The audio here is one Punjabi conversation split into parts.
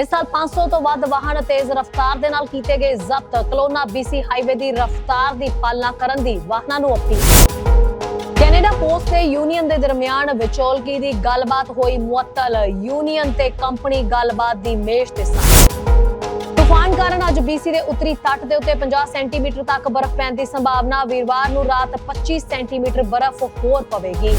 ਇਸ ਸਾਲ 500 ਤੋਂ ਵੱਧ ਵਾਹਨ ਤੇਜ਼ ਰਫ਼ਤਾਰ ਦੇ ਨਾਲ ਕੀਤੇ ਗਏ ਜ਼ਬਤ। ਕਲੋਨਾ BC ਹਾਈਵੇ ਦੀ ਰਫ਼ਤਾਰ ਦੀ ਪਾਲਣਾ ਕਰਨ ਦੀ ਵਾਹਨਾਂ ਨੂੰ ਅਪੀਲ। ਕੈਨੇਡਾ ਪੋਸਟ ਤੇ ਯੂਨੀਅਨ ਦੇ ਦਰਮਿਆਨ ਵਿਚੋਲਗੀ ਦੀ ਗੱਲਬਾਤ ਹੋਈ ਮੁਅੱਤਲ। ਯੂਨੀਅਨ ਤੇ ਕੰਪਨੀ ਗੱਲਬਾਤ ਦੀ ਮੇਜ਼ ਤੇ ਸਨ ਤੂਫਾਨ ਕਾਰਨ ਅੱਜ BC ਦੇ ਉੱਤਰੀ ਤੱਟ ਦੇ ਉੱਤੇ 50 ਸੈਂਟੀਮੀਟਰ ਤੱਕ ਬਰਫ਼ ਪੈਣ ਦੀ ਸੰਭਾਵਨਾ। ਵੀਰਵਾਰ ਨੂੰ ਰਾਤ 25 ਸੈਂਟੀਮੀਟਰ ਬਰਫ਼ ਹੋਰ ਪਵੇਗੀ।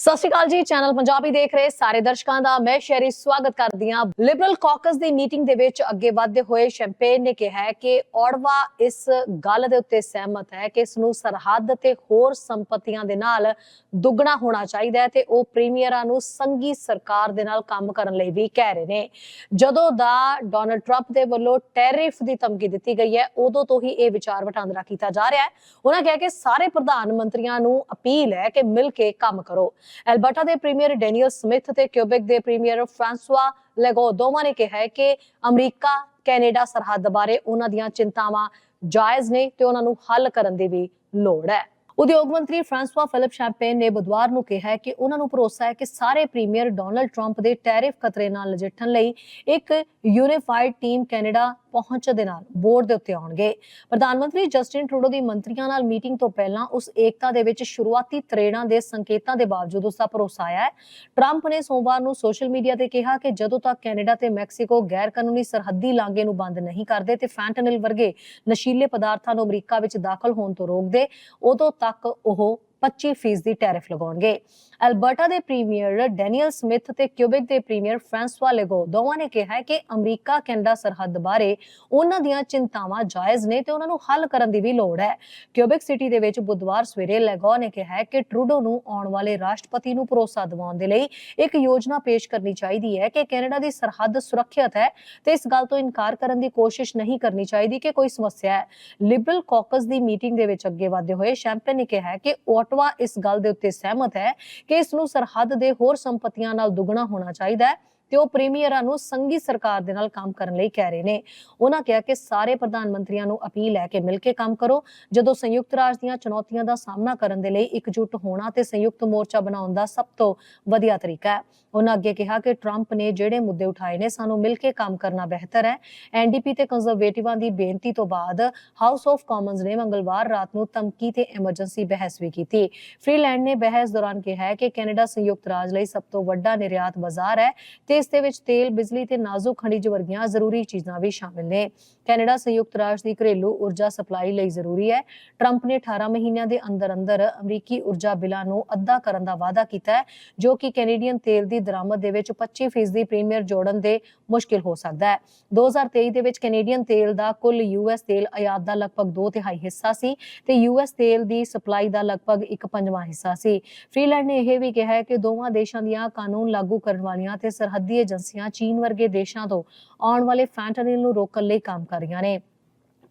ਸਤਿ ਸ਼੍ਰੀ ਅਕਾਲ ਜੀ, ਚੈਨਲ ਪੰਜਾਬੀ ਦੇਖ ਰਹੇ ਸਾਰੇ ਦਰਸ਼ਕਾਂ ਦਾ ਮੈਂ ਸ਼ੈਰੀ ਸਵਾਗਤ ਕਰਦੀ ਹਾਂ। ਲਿਬਰਲ ਕਾਕਸ ਦੀ ਮੀਟਿੰਗ ਦੇ ਵਿੱਚ ਅੱਗੇ ਵਧਦੇ ਹੋਏ ਸ਼ੈਂਪੇਨ ਨੇ ਕਿਹਾ ਹੈ ਕਿ ਔੜਵਾ ਇਸ ਗੱਲ ਦੇ ਉੱਤੇ ਸਹਿਮਤ ਹੈ ਕਿ ਇਸ ਨੂੰ ਸਰਹੱਦ ਤੇ ਹੋਰ ਸੰਪਤੀਆਂ ਦੇ ਨਾਲ ਦੁੱਗਣਾ ਹੋਣਾ ਚਾਹੀਦਾ ਹੈ ਤੇ ਉਹ ਪ੍ਰੀਮੀਅਰਾਂ ਨੂੰ ਸੰਗੀ ਸਰਕਾਰ ਦੇ ਨਾਲ ਕੰਮ ਕਰਨ ਲਈ ਵੀ ਕਹਿ ਰਹੇ ਨੇ। ਜਦੋਂ ਦਾ ਡੋਨਲਡ ਟਰੰਪ ਦੇ ਵੱਲੋਂ ਟੈਰਿਫ ਦੀ ਧਮਕੀ ਦਿੱਤੀ ਗਈ ਹੈ, ਉਦੋਂ ਤੋਂ ਹੀ ਇਹ ਵਿਚਾਰ ਵਟਾਂਦਰਾ ਕੀਤਾ ਜਾ ਰਿਹਾ ਹੈ। ਉਹਨਾਂ ਕਿਹਾ ਕਿ ਸਾਰੇ ਪ੍ਰਧਾਨ ਮੰਤਰੀਆਂ ਨੂੰ ਅਪੀਲ ਹੈ ਕਿ ਮਿਲ ਕੇ ਕੰਮ ਕਰੋ। ਐਲਬਰਟਾ ਦੇ ਪ੍ਰੀਮੀਅਰ ਡੈਨੀਅਲ ਸਮਿਥ ਤੇ ਕਿਊਬਿਕ ਦੇ ਪ੍ਰੀਮੀਅਰ ਫ੍ਰਾਂਸਵਾ ਲੈਗੋ ਦੋਵਾਂ ਨੇ ਕਿਹਾ ਹੈ ਕਿ ਅਮਰੀਕਾ, ਕੈਨੇਡਾ ਸਰਹੱਦ ਬਾਰੇ ਉਹਨਾਂ ਦੀਆਂ ਚਿੰਤਾਵਾਂ ਜਾਇਜ਼ ਨੇ ਤੇ ਉਹਨਾਂ ਨੂੰ ਹੱਲ ਕਰਨ ਦੀ ਵੀ ਲੋੜ ਹੈ। ਉਦਯੋਗ ਮੰਤਰੀ ਫ੍ਰਾਂਸਵਾ ਫਿਲਿਪ ਸ਼ੈਂਪੇਨ ਨੇ ਬੁੱਧਵਾਰ ਨੂੰ ਕਿਹਾ ਕਿ ਉਹਨਾਂ ਨੂੰ ਭਰੋਸਾ ਹੈ ਕਿ ਸਾਰੇ ਪ੍ਰੀਮੀਅਰ ਡੋਨਲਡ ਟਰੰਪ ਦੇ ਟੈਰਿਫ ਖਤਰੇ ਨਾਲ ਨਜਿੱਠਣ ਲਈ ਇੱਕ ਯੂਨੀਫਾਈਡ ਟੀਮ ਕੈਨੇਡਾ ਪਹੁੰਚ ਦੇ ਨਾਲ ਬੋਰਡ ਦੇ ਉੱਤੇ ਆਉਣਗੇ। ਪ੍ਰਧਾਨ ਮੰਤਰੀ ਜਸਟਿਨ ਟਰੂਡੋ ਦੀ ਮੰਤਰੀਆਂ ਨਾਲ ਮੀਟਿੰਗ ਤੋਂ ਪਹਿਲਾਂ ਉਸ ਏਕਤਾ ਦੇ ਵਿੱਚ ਸ਼ੁਰੂਆਤੀ ਤਰੇੜਾਂ ਦੇ ਸੰਕੇਤਾਂ ਦੇ ਬਾਵਜੂਦ ਉਸ ਦਾ ਭਰੋਸਾ ਆਇਆ ਹੈ। ਟਰੰਪ ਨੇ ਸੋਮਵਾਰ ਨੂੰ ਸੋਸ਼ਲ ਮੀਡੀਆ ਤੇ ਕਿਹਾ ਕਿ ਜਦੋਂ ਤੱਕ ਕੈਨੇਡਾ ਤੇ ਮੈਕਸੀਕੋ ਗੈਰ ਕਾਨੂੰਨੀ ਸਰਹੱਦੀ ਲਾਂਘੇ ਨੂੰ ਬੰਦ ਨਹੀਂ ਕਰਦੇ ਤੇ ਫੈਂਟਨਲ ਵਰਗੇ ਨਸ਼ੀਲੇ ਪਦਾਰਥਾਂ ਨੂੰ ਅਮਰੀਕਾ ਵਿੱਚ ਦਾਖਲ ਹੋਣ ਤੋਂ ਰੋਕਦੇ, ਉਦੋਂ ਤੱਕ ਉਹ 25% ਦੀ ਟੈਰਿਫ ਲਗਾਉਣਗੇ। ਅਲਬਰਟਾ ਦੇ ਪ੍ਰੀਮੀਅਰ ਡੈਨੀਅਲ ਸਮਿਥ ਤੇ ਕਿਊਬਿਕ ਦੇ ਪ੍ਰੀਮੀਅਰ ਫ੍ਰਾਂਸਵਾ ਲੈਗੋ ਦੋਵਾਂ ਨੇ ਕਿਹਾ ਹੈ ਕਿ ਅਮਰੀਕਾ, ਕੈਨੇਡਾ ਸਰਹੱਦ ਬਾਰੇ ਉਹਨਾਂ ਦੀਆਂ ਚਿੰਤਾਵਾਂ ਜਾਇਜ਼ ਨੇ ਤੇ ਉਹਨਾਂ ਨੂੰ ਹੱਲ ਕਰਨ ਦੀ ਵੀ ਲੋੜ ਹੈ। ਕਿਊਬਿਕ ਸਿਟੀ ਦੇ ਵਿੱਚ ਬੁੱਧਵਾਰ ਸਵੇਰੇ ਲੈਗੋ ਨੇ ਕਿਹਾ ਹੈ ਕਿ ਟਰੂਡੋ ਨੂੰ ਆਉਣ ਵਾਲੇ ਰਾਸ਼ਟਰਪਤੀ ਨੂੰ ਭਰੋਸਾ ਦਿਵਾਉਣ ਦੇ ਲਈ ਇੱਕ ਯੋਜਨਾ ਪੇਸ਼ ਕਰਨੀ ਚਾਹੀਦੀ ਹੈ ਕਿ ਕੈਨੇਡਾ ਦੀ ਸਰਹੱਦ ਸੁਰੱਖਿਅਤ ਹੈ ਤੇ ਇਸ ਗੱਲ ਤੋਂ ਇਨਕਾਰ ਕਰਨ ਦੀ ਕੋਸ਼ਿਸ਼ ਨਹੀਂ ਕਰਨੀ ਚਾਹੀਦੀ ਕਿ ਕੋਈ ਸਮੱਸਿਆ ਹੈ। ਲਿਬਰਲ ਕਾਕਸ ਦੀ ਮੀਟਿੰਗ ਦੇ ਵਿੱਚ ਅੱਗੇ ਵਧਦੇ ਹੋਏ ਸ਼ੈਂਪੇਨ ਨੇ ਕਿਹਾ ਕਿ ਓਟਵਾ ਇਸ ਗੱਲ ਦੇ ਉੱਤੇ ਸਹਿਮਤ ਹੈ ਕਿ ਇਸ ਨੂੰ ਸਰਹੱਦ ਦੇ ਹੋਰ ਸੰਪਤੀਆਂ ਨਾਲ ਦੁੱਗਣਾ ਹੋਣਾ ਚਾਹੀਦਾ ਹੈ। ਤੇ ਉਹ ਪ੍ਰੀਮੀਅਰਾਂ ਨੂੰ ਸੰਘੀ ਸਰਕਾਰ ਦੇ ਨਾਲ ਕੰਮ ਕਰਨ ਲਈ ਕਹਿ ਰਹੇ ਨੇ। ਉਹਨਾਂ ਕਿਹਾ ਕਿ ਸਾਰੇ ਪ੍ਰਧਾਨ ਮੰਤਰੀਆਂ ਨੂੰ ਅਪੀਲ ਹੈ ਕਿ ਮਿਲ ਕੇ ਕੰਮ ਕਰੋ। ਜਦੋਂ ਸੰਯੁਕਤ ਰਾਜ ਦੀਆਂ ਚੁਣੌਤੀਆਂ ਦਾ ਸਾਹਮਣਾ ਕਰਨ ਦੇ ਲਈ ਇਕਜੁੱਟ ਹੋਣਾ ਤੇ ਸੰਯੁਕਤ ਮੋਰਚਾ ਬਣਾਉਣ ਦਾ ਸਭ ਤੋਂ ਵਧੀਆ ਤਰੀਕਾ ਹੈ। ਉਹਨਾਂ ਅੱਗੇ ਕਿਹਾ ਕਿ ਟਰੰਪ ਨੇ ਜਿਹੜੇ ਮੁੱਦੇ ਉਠਾਏ ਨੇ, ਸਾਨੂੰ ਮਿਲ ਕੇ ਕੰਮ ਕਰਨਾ ਬਿਹਤਰ ਹੈ। ਐਨਡੀਪੀ ਤੇ ਕੰਜ਼ਰਵੇਟਿਵਾਂ ਦੀ ਬੇਨਤੀ ਤੋਂ ਬਾਅਦ ਹਾਊਸ ਆਫ ਕਾਮਨਸ ਨੇ ਮੰਗਲਵਾਰ ਰਾਤ ਨੂੰ ਧਮਕੀ ਤੇ ਐਮਰਜੈਂਸੀ ਬਹਿਸ ਵੀ ਕੀਤੀ। ਫ੍ਰੀਲੈਂਡ ਨੇ ਬਹਿਸ ਦੌਰਾਨ ਕਿਹਾ ਹੈ ਕਿ ਕੈਨੇਡਾ ਸੰਯੁਕਤ ਰਾਜ ਲਈ ਸਭ ਤੋਂ ਵੱਡਾ ਨਿਰਯਾਤ ਬਾਜ਼ਾਰ ਹੈ ਤੇ ਇਸ ਦੇ ਵਿੱਚ ਤੇਲ, ਬਿਜਲੀ ਤੇ ਨਾਜ਼ੁਕ ਖਣਿਜ ਵਰਗੀਆਂ ਜ਼ਰੂਰੀ ਚੀਜ਼ਾਂ ਵੀ ਸ਼ਾਮਿਲ ਨੇ। ਕੈਨੇਡਾ ਸੰਯੁਕਤ ਰਾਜ ਦੀ ਘਰੇਲੂ ਊਰਜਾ ਸਪਲਾਈ ਲਈ ਜ਼ਰੂਰੀ ਹੈ। ਟਰੰਪ ਨੇ 18 ਮਹੀਨਿਆਂ ਦੇ ਅੰਦਰ ਅੰਦਰ ਅਮਰੀਕੀ ਊਰਜਾ ਬਿੱਲਾਂ ਨੂੰ ਅੱਧਾ ਕਰਨ ਦਾ ਵਾਅਦਾ ਕੀਤਾ ਹੈ, ਜੋ ਕਿ ਕੈਨੇਡੀਅਨ ਤੇਲ ਦੀ ਦਰਾਮਦ ਦੇ ਵਿੱਚ 25% ਦੀ ਪ੍ਰੀਮੀਅਰ ਜੋੜਨ ਦੇ ਮੁਸ਼ਕਿਲ ਹੋ ਸਕਦਾ ਹੈ। 2023 ਦੇ ਵਿੱਚ ਕੈਨੇਡੀਅਨ ਤੇਲ ਦਾ ਕੁੱਲ ਯੂਐਸ ਤੇਲ ਆਯਾਤ ਦਾ ਲਗਭਗ 2 ਤਿਹਾਈ ਹਿੱਸਾ ਸੀ ਤੇ ਯੂਐਸ ਤੇਲ ਦੀ ਸਪਲਾਈ ਦਾ ਲਗਭਗ 1 ਪੰਜਵਾਂ ਹਿੱਸਾ ਸੀ। ਫ੍ਰੀਲੈਂਡ ਨੇ ਇਹ ਵੀ ਕਿਹਾ ਹੈ ਕਿ ਦੋਵਾਂ ਦੇਸ਼ਾਂ ਦੀਆਂ ਕਾਨੂੰਨ ਲਾਗੂ ਕਰਨ ਵਾਲੀਆਂ ਤੇ ਸਰਹੱਦੀ ਏਜੰਸੀਆਂ ਚੀਨ ਵਰਗੇ ਦੇਸ਼ਾਂ ਤੋਂ ਆਉਣ ਵਾਲੇ ਫੈਂਟਨਲ ਨੂੰ ਰੋਕਣ ਲਈ ਕੰਮ ਕਰ ਰਹੀਆਂ ਨੇ।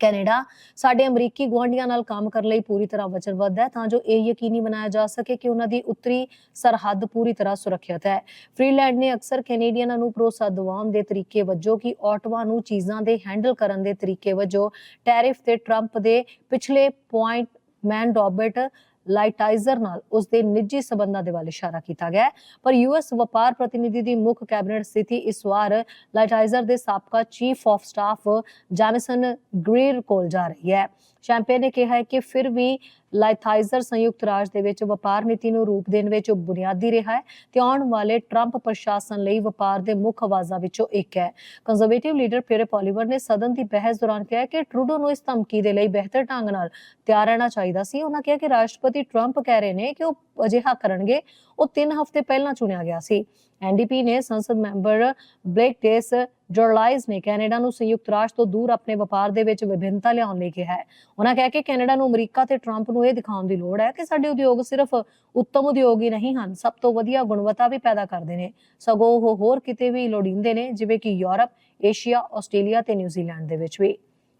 ਕੈਨੇਡਾ, ਸਾਡੇ ਅਮਰੀਕੀ ਗੁਆਂਢੀਆਂ ਨਾਲ ਕੰਮ ਕਰਨ ਲਈ ਪੂਰੀ ਤਰ੍ਹਾਂ ਵਚਨਬੱਧ ਹੈ, ਤਾਂ ਜੋ ਇਹ ਯਕੀਨੀ ਬਣਾਇਆ ਜਾ ਸਕੇ ਕਿ ਉਹਨਾਂ ਦੀ ਉੱਤਰੀ ਸਰਹੱਦ ਪੂਰੀ ਤਰ੍ਹਾਂ ਸੁਰੱਖਿਅਤ ਹੈ। ਫ੍ਰੀਲੈਂਡ ਨੇ ਅਕਸਰ ਕੈਨੇਡੀਅਨਾਂ ਨੂੰ ਭਰੋਸਾ ਦਿਵਾਉਣ ਦੇ ਤਰੀਕੇ ਵਜੋਂ ਕਿ ਆਟਵਾ ਨੂੰ ਚੀਜ਼ਾਂ ਦੇ ਹੈਂਡਲ ਕਰਨ ਦੇ ਤਰੀਕੇ ਵਜੋਂ ਟੈਰਿਫ ਤੇ ਟਰੰਪ ਦੇ ਪਿਛਲੇ ਪੁਆਇੰਟ ਮੈਨ ਰੌਬਰਟ ਲਾਈਟਾਈਜ਼ਰ ਨਾਲ ਉਸ ਦੇ ਨਿੱਜੀ ਸਬੰਧਾਂ ਦੇ ਵੱਲ ਇਸ਼ਾਰਾ ਕੀਤਾ ਗਿਆ ਹੈ। ਪਰ ਯੂਐਸ ਵਪਾਰ ਪ੍ਰਤੀਨਿਧੀ ਦੀ ਮੁੱਖ ਕੈਬਨਿਟ ਸਥਿਤੀ ਇਸ ਵਾਰ ਲਾਈਟਾਈਜ਼ਰ ਦੇ ਸਾਬਕਾ chief of staff Jamieson Greer ਕੋਲ ਜਾ ਰਹੀ ਹੈ ਸ਼ੈਂਪੇਨ ਨੇ ਕਿਹਾ ਹੈ ਕਿ ਫਿਰ ਵੀ ਲਾਈਥਾਈਜ਼ਰ ਸੰਯੁਕਤ ਰਾਜ ਦੇ ਵਿੱਚ ਵਪਾਰ ਨੀਤੀ ਨੂੰ ਰੂਪ ਦੇਣ ਵਿੱਚ ਬੁਨਿਆਦੀ ਰਿਹਾ ਹੈ ਤੇ ਆਉਣ ਵਾਲੇ ਟਰੰਪ ਪ੍ਰਸ਼ਾਸਨ ਲਈ ਵਪਾਰ ਦੇ ਮੁੱਖ ਆਵਾਜ਼ਾਂ ਵਿੱਚੋਂ ਇੱਕ ਹੈ। ਕੰਜ਼ਰਵੇਟਿਵ ਲੀਡਰ ਪੀਰੇ ਪੋਲੀਵਰ ਨੇ ਸਦਨ ਦੀ ਬਹਿਸ ਦੌਰਾਨ ਕਿਹਾ ਕਿ ਟਰੂਡੋ ਨੂੰ ਇਸ ਧਮਕੀ ਦੇ ਲਈ ਬਿਹਤਰ ਢੰਗ ਨਾਲ ਤਿਆਰ ਰਹਿਣਾ ਚਾਹੀਦਾ ਸੀ। ਉਹਨਾਂ ਕਿਹਾ ਕਿ ਰਾਸ਼ਟਰਪਤੀ ਟਰੰਪ ਕਹਿ ਰਹੇ ਨੇ ਕਿ ਉਹ ਅਜਿਹਾ ਕਰਨਗੇ, ਉਹ 3 ਹਫ਼ਤੇ ਪਹਿਲਾਂ ਚੁਣਿਆ ਗਿਆ ਸੀ। ਐਨਡੀਪੀ ਨੇ ਸੰਸਦ ਮੈਂਬਰ ਬਲੇਕ ਡੇਸ ਜਰਲਾਈਜ਼ ਨੇ, ਕੈਨੇਡਾ ਨੂੰ ਸੰਯੁਕਤ ਰਾਸ਼ਟਰ ਤੋਂ ਦੂਰ ਆਪਣੇ ਵਪਾਰ ਦੇ ਵਿੱਚ ਵਿਭਿੰਨਤਾ ਲਿਆਉਣ ਲਈ ਕਿਹਾ ਹੈ। ਉਹਨਾਂ ਕਿਹਾ ਕਿ ਕੈਨੇਡਾ ਨੂੰ ਅਮਰੀਕਾ ਤੇ ਟਰੰਪ ਨੂੰ ਇਹ ਦਿਖਾਉਣ ਦੀ ਲੋੜ ਹੈ ਕਿ ਸਾਡੇ ਉਦਯੋਗ ਸਿਰਫ ਉੱਤਮ ਉਦਯੋਗ ਹੀ ਨਹੀਂ ਹਨ, ਸਭ ਤੋਂ ਵਧੀਆ ਗੁਣਵੱਤਾ ਵੀ ਪੈਦਾ ਕਰਦੇ ਨੇ। ਸਗੋਂ ਉਹ ਹੋਰ ਕਿਤੇ ਵੀ ਲੋੜੀਂਦੇ ਨੇ, ਜਿਵੇਂ ਕਿ ਯੂਰਪ, ਏਸ਼ੀਆ, ਆਸਟ੍ਰੇਲੀਆ ਤੇ ਨਿਊਜ਼ੀਲੈਂਡ ਦੇ ਵਿੱਚ ਵੀ।